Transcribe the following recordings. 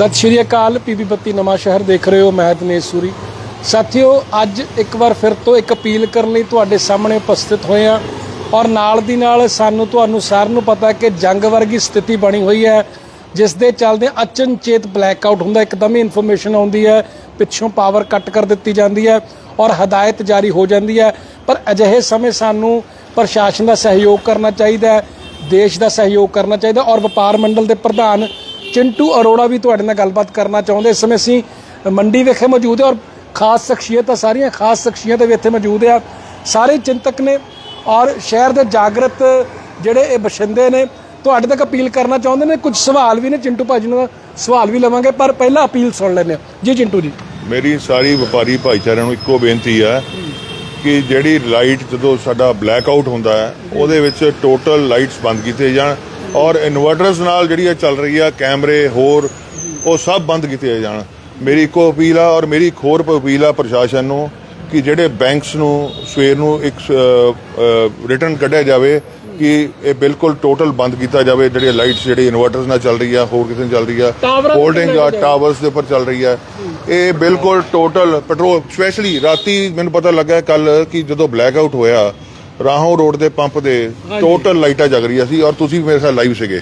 ਸਤਿ ਸ਼੍ਰੀ ਅਕਾਲ, ਪੀਪੀ ਬੱਤੀ ਨਵਾਂ ਸ਼ਹਿਰ ਦੇਖ ਰਹੇ ਹੋ, ਮੈਂ ਦਿਨੇਸ਼ ਸੂਰੀ। ਸਾਥੀਓ, ਅੱਜ ਇੱਕ ਵਾਰ ਫਿਰ ਤੋਂ ਇੱਕ ਅਪੀਲ ਕਰਨ ਲਈ ਤੁਹਾਡੇ ਸਾਹਮਣੇ ਉਪਸਥਿਤ ਹੋਏ ਹਾਂ। ਔਰ ਨਾਲ ਦੀ ਨਾਲ ਸਾਨੂੰ ਤੁਹਾਨੂੰ ਸਾਰਿਆਂ ਨੂੰ ਪਤਾ ਕਿ ਜੰਗ ਵਰਗੀ ਸਥਿਤੀ ਬਣੀ ਹੋਈ ਹੈ, ਜਿਸ ਦੇ ਚੱਲਦੇ ਅਚਨਚੇਤ ਬਲੈਕ ਆਊਟ ਹੁੰਦਾ ਇੱਕਦਮ ਹੀ ਇਨਫੋਰਮੇਸ਼ਨ ਆਉਂਦੀ ਹੈ, ਪਿੱਛੋਂ ਪਾਵਰ ਕੱਟ ਕਰ ਦਿੱਤੀ ਜਾਂਦੀ ਹੈ ਔਰ ਹਦਾਇਤ ਜਾਰੀ ਹੋ ਜਾਂਦੀ ਹੈ। ਪਰ ਅਜਿਹੇ ਸਮੇਂ ਸਾਨੂੰ ਪ੍ਰਸ਼ਾਸਨ ਦਾ ਸਹਿਯੋਗ ਕਰਨਾ ਚਾਹੀਦਾ ਹੈ, ਦੇਸ਼ ਦਾ ਸਹਿਯੋਗ ਕਰਨਾ ਚਾਹੀਦਾ ਔਰ ਵਪਾਰ ਮੰਡਲ ਦੇ ਪ੍ਰਧਾਨ ਚਿੰਟੂ ਅਰੋੜਾ ਵੀ ਤੁਹਾਡੇ ਨਾਲ ਗੱਲਬਾਤ ਕਰਨਾ ਚਾਹੁੰਦੇ। ਇਸ ਸਮੇਂ ਅਸੀਂ ਮੰਡੀ ਵਿਖੇ ਮੌਜੂਦ ਹੈ ਔਰ ਖਾਸ ਸ਼ਖਸੀਅਤਾਂ ਸਾਰੀਆਂ ਖਾਸ ਸ਼ਖਸੀਅਤਾਂ ਵੀ ਇੱਥੇ ਮੌਜੂਦ ਆ ਸਾਰੇ ਚਿੰਤਕ ਨੇ ਔਰ ਸ਼ਹਿਰ ਦੇ ਜਾਗਰਤ ਜਿਹੜੇ ਇਹ ਬਸ਼ਿੰਦੇ ਨੇ, ਤੁਹਾਡੇ ਤੱਕ ਅਪੀਲ ਕਰਨਾ ਚਾਹੁੰਦੇ ਨੇ? ਕੁਝ ਸਵਾਲ ਵੀ ਨੇ ਚਿੰਟੂ ਭਾਜੀ ਨੂੰ ਸਵਾਲ ਵੀ ਲਵਾਂਗੇ, ਪਰ ਪਹਿਲਾਂ ਅਪੀਲ ਸੁਣ ਲੈਂਦੇ ਹਾਂ। ਜੀ ਚਿੰਟੂ ਜੀ। ਮੇਰੀ ਸਾਰੀ ਵਪਾਰੀ ਭਾਈਚਾਰਿਆਂ ਨੂੰ ਇੱਕੋ ਬੇਨਤੀ ਹੈ ਕਿ ਜਿਹੜੀ ਲਾਈਟ ਜਦੋਂ ਸਾਡਾ ਬਲੈਕ ਆਊਟ ਹੁੰਦਾ ਹੈ, ਉਹਦੇ ਵਿੱਚ ਟੋਟਲ ਲਾਈਟਸ ਬੰਦ ਕੀਤੇ ਜਾਣ। ਔਰ ਇਨਵਰਟਰਸ ਨਾਲ ਜਿਹੜੀ ਇਹ ਚੱਲ ਰਹੀ ਆ ਕੈਮਰੇ ਹੋਰ ਉਹ ਸਭ ਬੰਦ ਕੀਤੇ ਜਾਣ। ਮੇਰੀ ਇੱਕੋ ਅਪੀਲ ਆ ਔਰ ਮੇਰੀ ਇੱਕ ਹੋਰ ਅਪੀਲ ਆ ਪ੍ਰਸ਼ਾਸਨ ਨੂੰ ਕਿ ਜਿਹੜੇ ਬੈਂਕਸ ਨੂੰ ਸਵੇਰ ਨੂੰ ਇੱਕ ਰਿਟਰਨ ਕੱਢਿਆ ਜਾਵੇ ਕਿ ਇਹ ਬਿਲਕੁਲ ਟੋਟਲ ਬੰਦ ਕੀਤਾ ਜਾਵੇ। ਜਿਹੜੇ ਲਾਈਟਸ ਜਿਹੜੀ ਇਨਵਰਟਰਸ ਨਾਲ ਚੱਲ ਰਹੀ ਆ ਹੋਰ ਕਿਸੇ ਨਾਲ ਚੱਲ ਰਹੀ ਆ। ਹੋਲਡਿੰਗ ਆ ਆ। ਟਾਵਰਸ ਦੇ ਉੱਪਰ ਚੱਲ ਰਹੀ ਹੈ ਇਹ ਬਿਲਕੁਲ ਟੋਟਲ ਪੈਟਰੋਲ ਸਪੈਸ਼ਲੀ ਰਾਤੀ ਮੈਨੂੰ ਪਤਾ ਲੱਗਾ ਕੱਲ ਕਿ ਜਦੋਂ ਬਲੈਕ ਆਊਟ ਹੋਇਆ ਰਾਹੋਂ ਰੋਡ ਦੇ ਪੰਪ ਦੇ ਟੋਟਲ ਲਾਈਟਾਂ ਜਗ ਰਹੀਆਂ ਸੀ ਔਰ ਤੁਸੀਂ ਵੀ ਮੇਰੇ ਸਾਥ ਲਾਈਵ ਸੀਗੇ।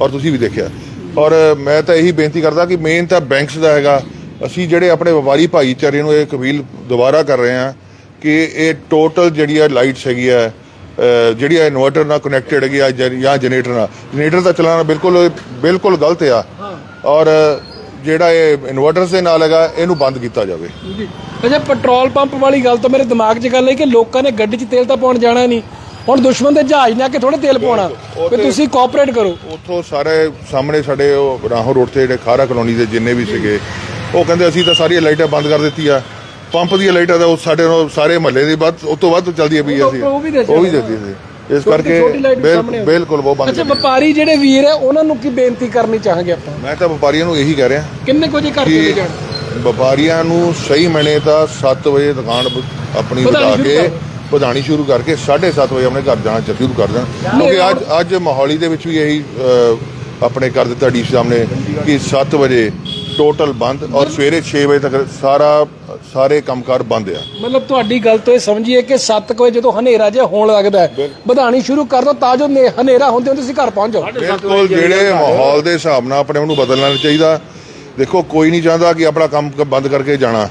ਔਰ ਤੁਸੀਂ ਵੀ ਦੇਖਿਆ। ਔਰ ਮੈਂ ਤਾਂ ਇਹੀ ਬੇਨਤੀ ਕਰਦਾ ਕਿ ਮੇਨ ਤਾਂ ਬੈਂਕਸ ਦਾ ਹੈਗਾ। ਅਸੀਂ ਜਿਹੜੇ ਆਪਣੇ ਵਪਾਰੀ ਭਾਈਚਾਰੇ ਨੂੰ ਇਹ ਕਬੀਲ ਦੁਬਾਰਾ ਕਰ ਰਹੇ ਹਾਂ ਕਿ ਇਹ ਟੋਟਲ ਜਿਹੜੀ ਆ ਲਾਈਟਸ ਹੈਗੀ ਆ ਜਿਹੜੀ ਆ ਇਨਵਰਟਰ ਨਾਲ ਕਨੈਕਟਡ ਹੈਗੀ ਆ ਜਾਂ- ਜਨਰੇਟਰ ਨਾਲ। ਜਨਰੇਟਰ ਦਾ ਚਲਾਉਣਾ ਬਿਲਕੁਲ ਬਿਲਕੁਲ ਗਲਤ ਆ। ਔਰ ਜਿਹੜਾ ਇਹ ਇਨਵਰਟਰਸ ਦੇ ਨਾਲ ਹੈਗਾ ਇਹਨੂੰ ਬੰਦ ਕੀਤਾ ਜਾਵੇ। ਜੀ। ਅੱਛਾ ਪੈਟਰੋਲ ਪੰਪ ਵਾਲੀ ਗੱਲ ਤਾਂ ਮੇਰੇ ਦਿਮਾਗ 'ਚ ਗੱਲ ਹੈ ਕਿ ਲੋਕਾਂ ਨੇ ਗੱਡੀ 'ਚ ਤੇਲ ਤਾਂ ਪਾਉਣ ਜਾਣਾ ਨਹੀਂ। ਹੁਣ ਦੁਸ਼ਮਣ ਦੇ ਜਹਾਜ਼ ਨੇ ਆ ਕੇ ਥੋੜੇ ਤੇਲ ਪਾਉਣਾ। ਉਹ ਵੀ ਤੁਸੀਂ ਕੋਆਪਰੇਟ ਕਰੋ। ਉੱਥੋਂ ਸਾਰੇ ਸਾਹਮਣੇ ਸਾਡੇ ਉਹ ਰਾਹੋਂ ਰੋਡ ਤੇ ਜਿਹੜੇ ਖਾਰਾ ਕਲੋਨੀ ਦੇ ਜਿੰਨੇ ਵੀ ਸੀਗੇ ਉਹ ਕਹਿੰਦੇ ਅਸੀਂ ਤਾਂ ਸਾਰੀਆਂ ਲਾਈਟਾਂ ਬੰਦ ਕਰ ਦਿੱਤੀਆਂ। ਪੰਪ ਦੀਆਂ ਲਾਈਟਾਂ ਤਾਂ ਉਹ ਸਾਡੇ ਨਾਲ ਸਾਰੇ ਮਹੱਲੇ ਦੀ ਵੱਧ ਉਸ ਤੋਂ ਵੱਧ ਚੱਲਦੀਆਂ ਪਈਆਂ ਸੀ। ਉਹ ਵੀ ਦੇ ਉਹ ਵੀ ਦਿੱਤੀ ਸੀ। ਇਸ ਕਰਕੇ ਛੋਟੀ ਲਾਈਟ ਵੀ ਬਿਲ- ਸਾਹਮਣੇ ਆਉਂਦੀ। ਬਿਲਕੁਲ ਉਹ ਬੰਦ ਅੱਛਾ। ਵਪਾਰੀ ਜਿਹੜੇ ਵੀਰ ਹੈ ਉਹਨਾਂ ਨੂੰ ਕੀ ਬੇਨਤੀ ਕਰਨੀ ਚਾਹਾਂਗੇ ਆਪਾਂ ਮੈਂ ਤਾਂ ਵਪਾਰੀਆਂ ਨੂੰ ਇਹੀ ਕਹਿ ਰਿਹਾ ਕਿੰਨੇ ਕੁ ਵਜੇ ਘਰ ਚਲੇ ਕਿ ਜਾਣ ਵਪਾਰੀਆਂ ਨੂੰ ਸਹੀ ਮਣੇ ਤਾਂ 7 ਵਜੇ ਦੁਕਾਨ ਬ- ਆਪਣੀ ਵਧਾਉਣੀ ਵਧਾ ਸ਼ੁਰੂ ਕੇ ਕਰ। ਵਧਾਣੀ ਸ਼ੁਰੂ ਕਰਕੇ 7:30 ਵਜੇ ਆਪਣੇ ਘਰ ਜਾਣਾ ਸ਼ੁਰੂ ਕਰ ਦੇਣ ਕਿਉਂਕਿ ਅੱਜ ਅੱਜ ਮੋਹਾਲੀ ਦੇ ਵਿੱਚ ਵੀ ਇਹੀ ਅ, ਆਪਣੇ ਕਰ ਦਿੱਤਾ ਡੀ ਸਾਹਮਣੇ ਕਿ 7 ਵਜੇ ਟੋਟਲ ਬੰਦ ਔਰ ਸਵੇਰੇ 6 ਵਜੇ ਤੱਕ ਸਾਰਾ ਸਾਰੇ ਕੰਮਕਾਰ ਬੰਦ ਆ। ਮਤਲਬ ਤੁਹਾਡੀ ਗੱਲ ਤੋਂ ਇਹ ਸਮਝੀਏ ਕਿ 7 ਵਜੇ ਜਦੋਂ ਹਨੇਰਾ ਜਿਹਾ ਹੋਣ ਲੱਗਦਾ ਹੈ ਵਧਾਣੀ ਸ਼ੁਰੂ ਕਰ ਦੋ ਤਾਂ ਜੋ ਨੇ- ਹਨੇਰਾ ਹੁੰਦੇ ਹੁੰਦੇ ਤੁਸੀਂ ਘਰ ਪਹੁੰਚ ਜਾਓ। ਬਿਲਕੁਲ ਜਿਹੜੇ ਮਾਹੌਲ ਦੇ ਹਿਸਾਬ ਨਾਲ ਆਪਣੇ ਉਹਨੂੰ ਬਦਲਣਾ ਚਾਹੀਦਾ। ਦੇਖੋ ਕੋਈ ਨਹੀਂ ਚਾਹੁੰਦਾ ਕਿ ਆਪਣਾ ਕੰਮ ਬੰਦ ਕਰਕੇ ਜਾਣਾ।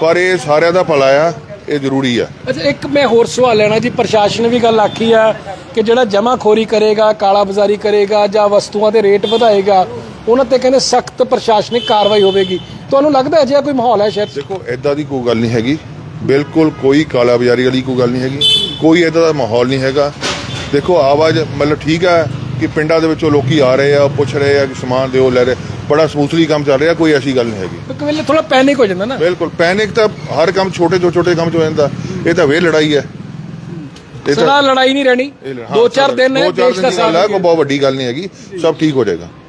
ਪਰ ਇਹ ਸਾਰਿਆਂ ਦਾ ਭਲਾ ਆ ਇਹ ਜ਼ਰੂਰੀ ਆ। ਅੱਛਾ ਇੱਕ ਮੈਂ ਹੋਰ ਸਵਾਲ ਲੈਣਾ ਜੀ ਪ੍ਰਸ਼ਾਸਨ ਨੇ ਵੀ ਗੱਲ ਆਖੀ ਆ ਕਿ ਜਿਹੜਾ ਜਮਾਖੋਰੀ ਕਰੇਗਾ ਕਾਲਾ ਬਾਜ਼ਾਰੀ ਕਰੇਗਾ ਜਾਂ ਵਸਤੂਆਂ ਦੇ ਰੇਟ ਵਧਾਏਗਾ ਉਹਨਾਂ ਤੇ ਕਹਿੰਦੇ ਸਖਤ ਪ੍ਰਸ਼ਾਸਨਿਕ ਕਾਰਵਾਈ ਹੋਵੇਗੀ। ਤੁਹਾਨੂੰ ਲੱਗਦਾ ਹੈ ਅਜਿਹਾ ਕੋਈ ਮਾਹੌਲ ਹੈ 'ਚ ਦੇਖੋ ਐਦਾਂ ਦੀ ਕੋਈ ਗੱਲ ਨਹੀਂ ਹੈਗੀ। ਬਿਲਕੁਲ ਕੋਈ ਕਾਲਾ ਬਾਜ਼ਾਰੀ ਵਾਲੀ ਕੋਈ ਗੱਲ ਨਹੀਂ ਹੈਗੀ। ਕੋਈ ਐਦਾਂ ਦਾ ਮਾਹੌਲ ਨਹੀਂ ਹੈਗਾ। ਦੇਖੋ ਆਵਾਜ਼ ਮਤਲਬ ਠੀਕ ਹੈ ਕਿ ਪਿੰਡਾਂ ਦੇ ਵਿੱਚੋਂ ਲੋਕੀ ਆ ਰਹੇ ਆ ਪੁੱਛ ਰਹੇ ਆ ਕਿ ਸਮਾਨ ਦਿਓ ਲੈ ਰਹੇ। ਬੜਾ ਸਮੂਥਲੀ ਕੰਮ ਚੱਲ ਰਿਹਾ ਕੋਈ ਐਸੀ ਗੱਲ ਨਹੀਂ ਹੈਗੀ। ਇੱਕ ਵੇਲੇ ਥੋੜਾ ਪੈਨਿਕ ਹੋ ਜਾਂਦਾ ਨਾ। ਬਿਲਕੁਲ ਪੈਨਿਕ ਤਾਂ ਹਰ ਕੰਮ ਛੋਟੇ ਤੋਂ ਛੋਟੇ ਕੰਮ ਚ ਹੋ ਜਾਂਦਾ। ਇਹ ਤਾਂ ਵੇ ਲੜਾਈ ਹੈ। ਸਦਾ ਲੜਾਈ ਨਹੀਂ ਰਹਿਣੀ। ਦੋ ਚਾਰ ਦਿਨ ਹੈ ਦੇਸ਼ ਦਾ ਹੈ ਸਾਥ ਕੋਈ ਬਹੁਤ ਵੱਡੀ ਗੱਲ ਨਹੀਂ ਹੈਗੀ। ਸਭ ਠੀਕ ਹੋ ਜਾਏਗਾ। ਜੀ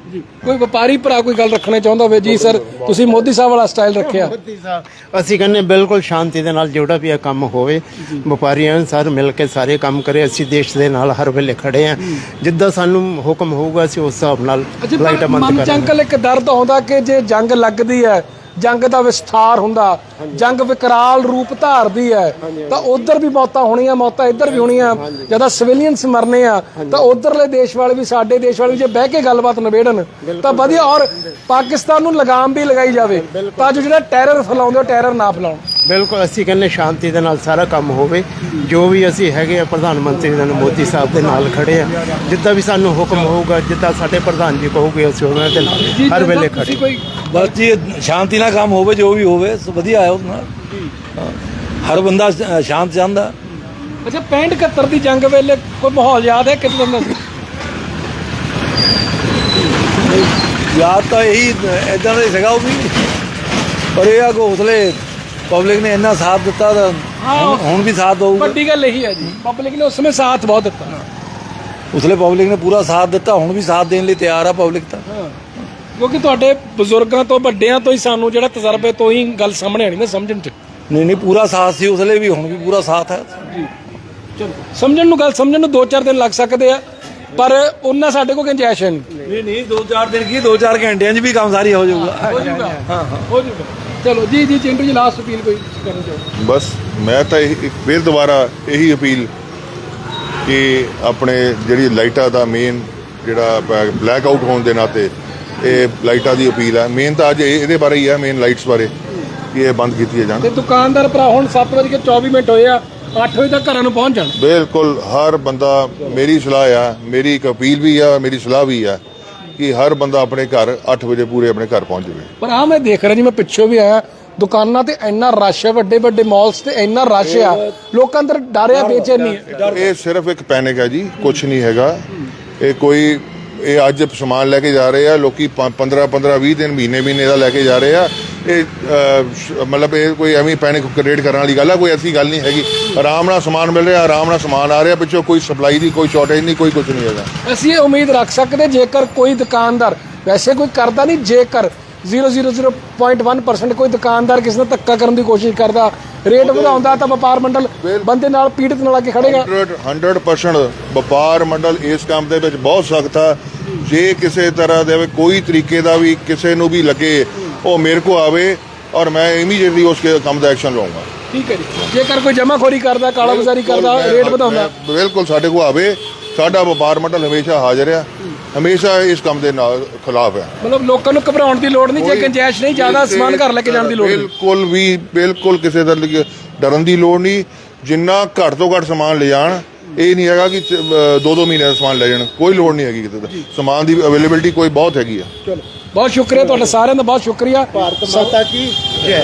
ਕੋਈ ਵਪਾਰੀ ਭਰਾ ਕੋਈ ਗੱਲ ਰੱਖਣਾ ਚਾਹੁੰਦਾ ਹੋਵੇ? ਜੀ ਸਰ ਤੁਸੀਂ ਮੋਦੀ ਸਾਹਿਬ ਵਾਲਾ ਸਟਾਈਲ ਰੱਖਿਆ। ਮੋਦੀ ਸਾਹਿਬ। ਅਸੀਂ ਕਹਿੰਦੇ ਬਿਲਕੁਲ ਸ਼ਾਂਤੀ ਦੇ ਨਾਲ ਜਿਹੜਾ ਵੀ ਇਹ ਕੰਮ ਹੋਵੇ ਵਪਾਰੀਆਂ ਸਾਰੇ ਮਿਲ ਕੇ ਸਾਰੇ ਕੰਮ ਕਰੇ। ਅਸੀਂ ਦੇਸ਼ ਦੇ ਨਾਲ ਹਰ ਵੇਲੇ ਖੜੇ ਆ ਜਿੱਦਾਂ ਸਾਨੂੰ ਹੁਕਮ ਹੋਊਗਾ ਅਸੀਂ ਉਸ ਹਿਸਾਬ ਨਾਲ ਲਾਈਟਾਂ ਬੰਦ ਮਨ ਕਰਾਂਗੇ। ਅੰਕਲ ਇੱਕ ਦਰਦ ਆਉਂਦਾ ਕਿ ਜੇ ਜੰਗ ਲੱਗਦੀ ਹੈ ਜੰਗ ਦਾ ਵਿਸਥਾਰ ਹੁੰਦਾ। ਜੰਗ ਵਿਕਰਾਲ ਰੂਪ ਧਾਰਦੀ ਹੈ। ਤਾਂ ਉਧਰ ਵੀ ਮੌਤਾਂ ਹੋਣੀਆਂ ਮੌਤਾਂ ਇੱਧਰ ਵੀ ਹੋਣੀਆਂ। ਜਦੋਂ ਸਿਵਿਲੀਅਨਸ ਮਰਨੇ ਆ ਤਾਂ ਉਧਰਲੇ ਦੇਸ਼ ਵਾਲੇ ਵੀ ਸਾਡੇ ਦੇਸ਼ ਵਾਲੇ ਵੀ ਜੇ ਬਹਿ ਕੇ ਗੱਲਬਾਤ ਨਿਬੇੜਨ ਤਾਂ ਵਧੀਆ। ਔਰ ਪਾਕਿਸਤਾਨ ਨੂੰ ਲਗਾਮ ਵੀ ਲਗਾਈ ਜਾਵੇ। ਤਾਂ ਜੋ ਜਿਹੜਾ ਟੈਰਰ ਫੈਲਾਉਂਦੇ ਉਹ ਟੈਰਰ ਨਾ ਫੈਲਾਉਣ। ਬਿਲਕੁਲ ਅਸੀਂ ਕਹਿੰਦੇ ਸ਼ਾਂਤੀ ਦੇ ਨਾਲ ਸਾਰਾ ਕੰਮ ਹੋਵੇ। ਜੋ ਵੀ ਅਸੀਂ ਹੈਗੇ ਆ ਪ੍ਰਧਾਨ ਮੰਤਰੀ ਨਾਲ ਮੋਦੀ ਸਾਹਿਬ ਦੇ ਨਾਲ ਖੜੇ ਆ। ਜਿੱਦਾਂ ਵੀ ਸਾਨੂੰ ਹੁਕਮ ਹੋਊਗਾ ਜਿੱਦਾਂ ਸਾਡੇ ਪ੍ਰਧਾਨ ਜੀ ਕਹੋਗੇ ਅਸੀਂ ਉਹਨਾਂ ਦੇ ਨਾਲ ਹਰ ਵੇਲੇ ਖੜੇ ਬਸ ਜੀ ਸ਼ਾਂਤੀ ਨਾਲ ਕੰਮ ਹੋਵੇ ਜੋ ਵੀ ਹੋਵੇ ਵਧੀਆ ਹੈ ਉਹਦੇ ਨਾਲ। ਹਰ ਬੰਦਾ ਸ਼ਾਂਤ ਚਾਹੁੰਦਾ। ਅੱਛਾ 65 71 ਦੀ ਜੰਗ ਵੇਲੇ ਕੋਈ ਮਾਹੌਲ ਯਾਦ ਹੈ ਕਿਦਾਂ ਦਾ ਸੀ ਯਾਦ ਤਾਂ ਇਹੀ ਇਦਾਂ ਦਾ ਹੀ ਸੀਗਾ ਉਹ ਵੀ। ਪਰ ਇਹ ਆ ਹੌਸਲੇ ਪਬਲਿਕ ਨੇ ਇੰਨਾ ਸਾਥ ਦਿੱਤਾ ਤਾਂ ਹੁਣ- ਵੀ ਸਾਥ ਦਊਗਾ। ਵੱਡੀ ਗੱਲ ਇਹੀ ਹੈ ਜੀ ਪਬਲਿਕ ਨੇ ਉਸ ਸਮੇਂ ਸਾਥ ਬਹੁਤ ਦਿੱਤਾ। ਉਸਲੇ ਪਬਲਿਕ ਨੇ ਪੂਰਾ ਸਾਥ ਦਿੱਤਾ ਹੁਣ ਵੀ ਸਾਥ ਦੇਣ ਲਈ ਤਿਆਰ ਆ ਪਬਲਿਕ ਤਾਂ। ਹਾਂ। ਕਿਉਂਕਿ ਤੁਹਾਡੇ ਬਜ਼ੁਰਗਾਂ ਤੋਂ ਵੱਡਿਆਂ ਤੋਂ ਹੀ ਸਾਨੂੰ ਜਿਹੜਾ ਤਜਰਬੇ ਤੋਂ ਹੀ ਗੱਲ ਸਾਹਮਣੇ ਆਣੀ ਨਾ ਸਮਝਣ ਚ। ਨਹੀਂ ਨਹੀਂ ਪੂਰਾ ਸਾਥ ਸੀ ਉਸਲੇ ਵੀ ਹੁਣ ਵੀ ਪੂਰਾ ਸਾਥ ਹੈ। ਚਲੋ ਸਮਝਣ ਨੂੰ ਗੱਲ ਸਮਝਣ ਨੂੰ 2-4 ਦਿਨ ਲੱਗ ਸਕਦੇ ਆ ਪਰ ਉਹਨਾਂ ਸਾਡੇ ਕੋਲ ਗੁੰਜਾਇਸ਼ ਹੈ ਨਹੀਂ। ਨਹੀਂ ਨਹੀਂ 2-4 ਦਿਨ ਕੀ 2-4 ਘੰਟਿਆਂ 'ਚ ਵੀ ਕੰਮ ਸਾਰੀ ਹੋ ਜਾਊਗਾ। ਹੋ ਹਾਂ ਹੋ ਜੂਗਾ ਚਲੋ ਜੀ ਜੀ ਚਿੰਟੂ ਜੀ ਲਾਸਟ ਅਪੀਲ ਕੋਈ ਕਰਨਾ ਚਾਹੋ? ਬਸ ਮੈਂ ਤਾਂ ਇੱਕ ਫਿਰ ਦੁਬਾਰਾ ਇਹੀ ਅਪੀਲ ਕਿ ਆਪਣੇ ਜਿਹੜੀ ਲਾਈਟਾਂ ਦਾ ਮੇਨ ਜਿਹੜਾ ਬਲੈਕ ਆਊਟ ਹੋਣ ਦੇ ਨਾਤੇ ਇਹ ਲਾਈਟਾਂ ਦੀ ਅਪੀਲ ਹੈ। ਮੇਨ ਤਾਂ ਅੱਜ ਇਹ- ਇਹਦੇ ਬਾਰੇ ਹੀ ਹੈ ਮੇਨ ਲਾਈਟਸ ਬਾਰੇ ਕਿ ਇਹ ਬੰਦ ਕੀਤੀਆਂ ਜਾਣ ਤੇ ਦੁਕਾਨਦਾਰ ਭਰਾ ਹੁਣ 7:24 ਮਿੰਟ ਹੋਏ ਆ 8 ਵਜੇ ਤੱਕ ਘਰਾਂ ਨੂੰ ਪਹੁੰਚ ਜਾਣ। ਬਿਲਕੁਲ ਹਰ ਬੰਦਾ ਮੇਰੀ ਸਲਾਹ ਆ ਮੇਰੀ ਇੱਕ ਅਪੀਲ ਵੀ ਆ ਮੇਰੀ ਸਲਾਹ ਵੀ ਆ ਕਿ ਹਰ ਬੰਦਾ ਆਪਣੇ ਘਰ 8 ਵਜੇ ਪੂਰੇ ਆਪਣੇ ਘਰ ਪਹੁੰਚ ਜਾਵੇ। ਪਰ ਆ ਮੈਂ ਦੇਖ ਰਿਹਾ ਜੀ ਮੈਂ ਪਿੱਛੋਂ ਵੀ ਆਇਆ ਦੁਕਾਨਾਂ ਤੇ ਇੰਨਾ ਰਸ਼ ਹੈ ਵੱਡੇ ਵੱਡੇ ਮਾਲਸ ਤੇ ਇੰਨਾ ਰਸ਼ ਆ ਲੋਕਾਂ ਅੰਦਰ ਡਰ ਆ ਬੇਚੈਨੀ ਹੈ ਇਹ ਸਿਰਫ ਇੱਕ ਪੈਨਿਕ ਹੈ ਜੀ ਕੁਝ ਨਹੀਂ ਹੈਗਾ। ਇਹ ਕੋਈ ਇਹ ਅੱਜ ਸਮਾਨ ਲੈ ਕੇ ਜਾ ਰਹੇ ਆ, ਲੋਕੀ 15 15 20 ਦਿਨ ਮਹੀਨੇ ਮਹੀਨੇ ਦਾ ਲੈ ਕੇ ਜਾ ਰਹੇ ਆ। ਇਹ ਮਤਲਬ ਇਹ ਕੋਈ ਐਵੇਂ ਪੈਨਿਕ ਕ੍ਰੀਏਟ ਕਰਨ ਵਾਲੀ ਗੱਲ ਆ, ਕੋਈ ਐਸੀ ਗੱਲ ਨਹੀਂ ਹੈਗੀ। ਆਰਾਮ ਨਾਲ ਸਮਾਨ ਮਿਲ ਰਿਹਾ, ਆਰਾਮ ਨਾਲ ਸਮਾਨ ਆ ਰਿਹਾ, ਪਿੱਛੋਂ ਕੋਈ ਸਪਲਾਈ ਦੀ ਕੋਈ ਸ਼ਾਰਟੇਜ ਨਹੀਂ, ਕੋਈ ਕੁਝ ਨਹੀਂ ਹੈਗਾ। ਅਸੀਂ ਇਹ ਉਮੀਦ ਰੱਖ ਸਕਦੇ, ਜੇਕਰ ਕੋਈ ਦੁਕਾਨਦਾਰ, ਵੈਸੇ ਕੋਈ ਕਰਦਾ ਨਹੀਂ, ਜੇਕਰ 0.01% ਕੋਈ ਦੁਕਾਨਦਾਰ ਕਿਸੇ ਨਾਲ ਧੱਕਾ ਕਰਨ ਦੀ ਕੋਸ਼ਿਸ਼ ਕਰਦਾ ਰੇਟ ਵਧਾਉਂਦਾ ਤਾਂ ਵਪਾਰ ਮੰਡਲ ਬੰਦੇ ਨਾਲ ਪੀੜਤ ਨਾਲ ਆ ਕੇ ਖੜੇਗਾ। 100 100% ਵਪਾਰ ਮੰਡਲ ਇਸ ਕੰਮ ਦੇ ਵਿੱਚ ਬਹੁਤ ਸਖਤ ਆ। ਜੇ ਕਿਸੇ ਤਰ੍ਹਾਂ ਦੇ ਕੋਈ ਤਰੀਕੇ ਦਾ ਵੀ ਕਿਸੇ ਨੂੰ ਵੀ ਲੱਗੇ ਉਹ ਮੇਰੇ ਕੋ ਆਵੇ ਔਰ ਮੈਂ ਇਮੀਡੀਏਟਲੀ ਉਸ ਕੇ ਕੰਮ ਦਾ ਐਕਸ਼ਨ ਲਵਾਂਗਾ ਠੀਕ ਹੈ ਜੀ। ਜੇਕਰ ਕੋਈ ਜਮਾਖੋਰੀ ਕਰਦਾ ਕਾਲਾ ਬਾਜ਼ਾਰੀ ਕਰਦਾ ਰੇਟ ਵਧਾਉਂਦਾ। ਬਿਲਕੁਲ ਸਾਡੇ ਕੋ ਆਵੇ। ਸਾਡਾ ਵਪਾਰ ਮੰਡਲ ਹਮੇਸ਼ਾ ਹਾਜ਼ਰ ਆ। ਹਮੇਸ਼ਾ ਇਸ ਕੰਮ ਦੇ ਨਾਲ ਖਿਲਾਫ ਹੈ। ਮਤਲਬ ਲੋਕਾਂ ਨੂੰ ਘਬਰਾਉਣ ਦੀ ਲੋੜ ਨਹੀਂ ਜੇ ਗੁੰਜਾਇਸ਼ ਨਹੀਂ ਜ਼ਿਆਦਾ ਸਮਾਨ ਘਰ ਲੈ ਕੇ ਜਾਣ ਦੀ ਲੋੜ ਨਹੀਂ। ਬਿਲਕੁਲ ਵੀ ਬਿਲਕੁਲ ਕਿਸੇ ਦੀ ਡਰਨ ਦੀ ਲੋੜ ਨਹੀਂ। ਜਿੰਨਾ ਘੱਟ ਤੋਂ ਘੱਟ ਸਮਾਨ ਲੈ ਜਾਣ ਇਹ ਨਹੀਂ ਹੈਗਾ ਕਿ ਦੋ ਦੋ ਮਹੀਨੇ ਦਾ ਸਮਾਨ ਲੈ ਜਾਣ। ਕੋਈ ਲੋੜ ਨਹੀਂ ਹੈਗੀ ਕਿਤੇ ਦਾ ਸਮਾਨ ਦੀ ਅਵੇਲੇਬਿਲਟੀ ਕੋਈ ਬਹੁਤ ਹੈਗੀ ਆ। ਚਲੋ ਬਹੁਤ ਸ਼ੁਕਰੀਆ ਤੁਹਾਡਾ ਸਾਰਿਆਂ ਦਾ ਬਹੁਤ ਸ਼ੁਕਰੀਆ। ਭਾਰਤ ਮਾਤਾ ਕੀ ਜੈ।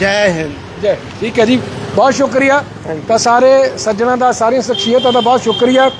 ਜੈ। ਹਿੰਦ। ਜੈ। ਠੀਕ ਹੈ ਜੀ ਬਹੁਤ ਸ਼ੁਕਰੀਆ। ਤਾਂ ਸਾਰੇ ਸੱਜਣਾ ਦਾ ਸਾਰੀਆਂ ਸ਼ਖਸੀਅਤਾਂ ਦਾ ਬਹੁਤ ਸ਼ੁਕਰੀਆ।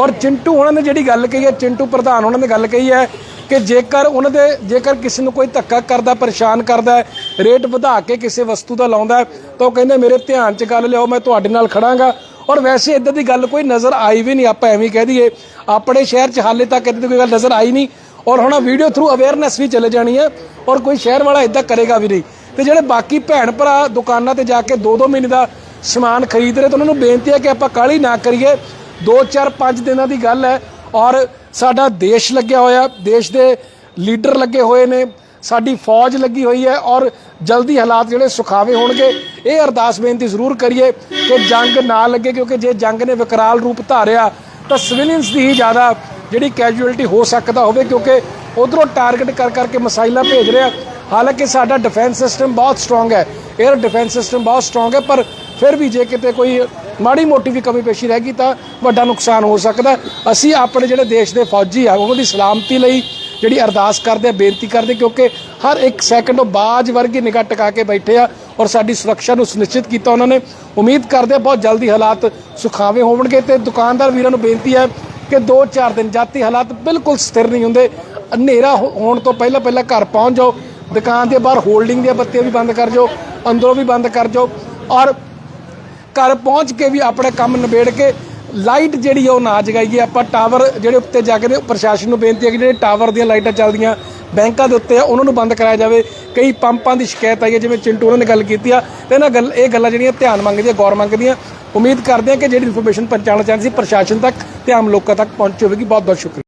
ਔਰ ਚਿੰਟੂ ਉਹਨਾਂ ਨੇ ਜਿਹੜੀ ਗੱਲ ਕਹੀ ਹੈ, ਚਿੰਟੂ ਪ੍ਰਧਾਨ ਉਹਨਾਂ ਨੇ ਗੱਲ ਕਹੀ ਹੈ ਕਿ ਜੇਕਰ ਉਹਨਾਂ ਦੇ ਜੇਕਰ ਕਿਸੇ ਨੂੰ ਕੋਈ ਧੱਕਾ ਕਰਦਾ, ਪਰੇਸ਼ਾਨ ਕਰਦਾ ਰੇਟ ਵਧਾ ਕੇ ਕਿਸੇ ਵਸਤੂ ਦਾ ਲਾਉਂਦਾ ਤਾਂ ਉਹ ਕਹਿੰਦੇ, ਮੇਰੇ ਧਿਆਨ 'ਚ ਗੱਲ ਲਿਆਓ, ਮੈਂ ਤੁਹਾਡੇ ਨਾਲ ਖੜਾਂਗਾ। ਔਰ ਵੈਸੇ ਇਦਾਂ ਦੀ ਗੱਲ ਕੋਈ ਨਜ਼ਰ ਆਈ ਵੀ ਨਹੀਂ, ਆਪਾਂ ਐਵੇਂ ਕਹਿ ਦਈਏ। ਆਪਣੇ ਸ਼ਹਿਰ 'ਚ ਹਾਲੇ ਤੱਕ ਇਦਾਂ ਦੀ ਕੋਈ ਗੱਲ ਨਜ਼ਰ ਆਈ ਨਹੀਂ। ਔਰ ਹੁਣ ਵੀਡੀਓ ਥਰੂ ਅਵੇਅਰਨੈਸ ਵੀ ਚਲੇ ਜਾਣੀ ਹੈ ਔਰ ਕੋਈ ਸ਼ਹਿਰ ਵਾਲਾ ਇਦਾਂ ਕਰੇਗਾ ਵੀ ਨਹੀਂ। ਤੇ ਜਿਹੜੇ ਬਾਕੀ ਭੈਣ ਭਰਾ ਦੁਕਾਨਾਂ ਤੇ ਜਾ ਕੇ 2-2 ਮਹੀਨੇ ਦਾ ਸਮਾਨ ਖਰੀਦ ਰਹੇ, ਤਾਂ ਉਹਨਾਂ ਨੂੰ ਬੇਨਤੀ ਹੈ ਕਿ ਆਪਾਂ ਕਾਹਲੀ ਨਾ ਕਰੀਏ। 2-4-5 ਦਿਨਾਂ ਦੀ ਗੱਲ ਹੈ ਔਰ ਸਾਡਾ ਦੇਸ਼ ਲੱਗਿਆ ਹੋਇਆ, ਦੇਸ਼ ਦੇ ਲੀਡਰ ਲੱਗੇ ਹੋਏ ਨੇ, ਸਾਡੀ ਫੌਜ ਲੱਗੀ ਹੋਈ ਹੈ ਔਰ ਜਲਦੀ ਹਾਲਾਤ ਜਿਹੜੇ ਸੁਖਾਵੇ ਹੋਣਗੇ, ਇਹ ਅਰਦਾਸ ਬੇਨਤੀ ਜ਼ਰੂਰ ਕਰੀਏ ਕਿ ਜੰਗ ਨਾ ਲੱਗੇ ਕਿਉਂਕਿ ਜੇ ਜੰਗ ਨੇ ਵਿਕਰਾਲ ਰੂਪ ਧਾਰਿਆ, ਤਾਂ ਸਿਵਿਲੀਅਨਸ ਦੀ ਹੀ ਜ਼ਿਆਦਾ ਜਿਹੜੀ ਕੈਜੂਅਲਟੀ ਹੋ ਸਕਦਾ ਹੋਵੇ ਕਿਉਂਕਿ ਉਧਰੋਂ ਟਾਰਗੇਟ ਕਰ ਕਰਕੇ ਮਸਾਈਲਾਂ ਭੇਜ ਰਿਹਾ। ਹਾਲਾਂਕਿ ਸਾਡਾ ਡਿਫੈਂਸ ਸਿਸਟਮ ਬਹੁਤ ਸਟਰੋਂਗ ਹੈ 에ਅਰ ਡਿਫੈਂਸ ਸਿਸਟਮ ਬਹੁਤ ਸਟਰੋਂਗ ਹੈ, ਪਰ ਫਿਰ ਵੀ ਜੇ ਕਿਤੇ ਕੋਈ ਮਾੜੀ ਮੋਟੀ ਵੀ ਕਮੀ ਪੇਸ਼ੀ ਰਹਿ ਗਈ ਤਾਂ ਵੱਡਾ ਨੁਕਸਾਨ ਹੋ ਸਕਦਾ। ਅਸੀਂ ਆਪਣੇ ਜਿਹੜੇ ਦੇਸ਼ ਦੇ ਫੌਜੀ ਆ, ਉਹਨਾਂ ਦੀ ਸਲਾਮਤੀ ਲਈ ਜਿਹੜੀ ਅਰਦਾਸ ਕਰਦੇ ਆ, ਬੇਨਤੀ ਕਰਦੇ ਕਿਉਂਕਿ ਹਰ ਇੱਕ ਸੈਕਿੰਡ ਉਹ ਬਾਜ ਵਰਗੀ ਨਿਗਾਹ ਟਿਕਾ ਕੇ ਬੈਠੇ ਆ ਔਰ ਸਾਡੀ ਸੁਰੱਖਿਆ ਨੂੰ ਸੁਨਿਸ਼ਚਿਤ ਕੀਤਾ ਉਹਨਾਂ ਨੇ। ਉਮੀਦ ਕਰਦੇ ਆ ਬਹੁਤ ਜਲਦੀ ਹਾਲਾਤ ਸੁਖਾਵੇਂ ਹੋਣਗੇ ਤੇ ਦੁਕਾਨਦਾਰ ਵੀਰਾਂ ਨੂੰ ਬੇਨਤੀ ਹੈ ਕਿ 2-4 ਦਿਨ ਜਾਤੀ ਹਾਲਾਤ ਬਿਲਕੁਲ ਸਥਿਰ ਨਹੀਂ ਹੁੰਦੇ। ਹਨੇਰਾ ਹੋ- ਹੋਣ ਤੋਂ ਪਹਿਲਾਂ ਪਹਿਲਾਂ ਘਰ ਪਹੁੰਚ ਜਾਓ, ਦੁਕਾਨ ਦੇ ਬਾਹਰ ਹੋਲਡਿੰਗ ਦੀਆਂ ਬੱਤੀਆਂ ਵੀ ਬੰਦ ਕਰ ਜਾਓ, ਅੰਦਰੋਂ ਵੀ ਬੰਦ ਕਰ ਜਾਓ ਔਰ ਘਰ ਪਹੁੰਚ ਕੇ ਵੀ ਆਪਣੇ ਕੰਮ ਨਿਬੇੜ ਕੇ ਲਾਈਟ ਜਿਹੜੀ ਆ ਉਹ ਨਾ ਜਗਾਈਏ। ਆਪਾਂ ਟਾਵਰ ਜਿਹੜੇ ਉੱਤੇ ਜਾ ਕੇ ਨੇ ਪ੍ਰਸ਼ਾਸਨ ਨੂੰ ਬੇਨਤੀ ਹੈ ਕਿ ਜਿਹੜੇ ਟਾਵਰ ਦੀਆਂ ਲਾਈਟਾਂ ਚੱਲਦੀਆਂ ਬੈਂਕਾਂ ਦੇ ਉੱਤੇ ਆ, ਉਹਨਾਂ ਨੂੰ ਬੰਦ ਕਰਾਇਆ ਜਾਵੇ। ਕਈ ਪੰਪਾਂ ਦੀ ਸ਼ਿਕਾਇਤ ਆਈ ਹੈ, ਜਿਵੇਂ ਚਿੰਟੂ ਉਹਨਾਂ ਨੇ ਗੱਲ ਕੀਤੀ ਆ। ਤੇ ਇਹਨਾਂ ਗੱਲ ਇਹ ਗੱਲਾਂ ਜਿਹੜੀਆਂ ਧਿਆਨ ਮੰਗਦੀਆਂ, ਗੌਰ ਮੰਗਦੀਆਂ। ਉਮੀਦ ਕਰਦੇ ਹਾਂ ਕਿ ਜਿਹੜੀ ਇਨਫੋਰਮੇਸ਼ਨ ਪਹੁੰਚਾਉਣਾ ਚਾਹੁੰਦੇ ਸੀ, ਪ੍ਰਸ਼ਾਸਨ ਤੱਕ ਤੇ ਆਮ ਲੋਕਾਂ ਤੱਕ ਪਹੁੰਚ ਹੋਵੇਗੀ। ਬਹੁਤ ਬਹੁਤ ਸ਼ੁਕਰੀਆ।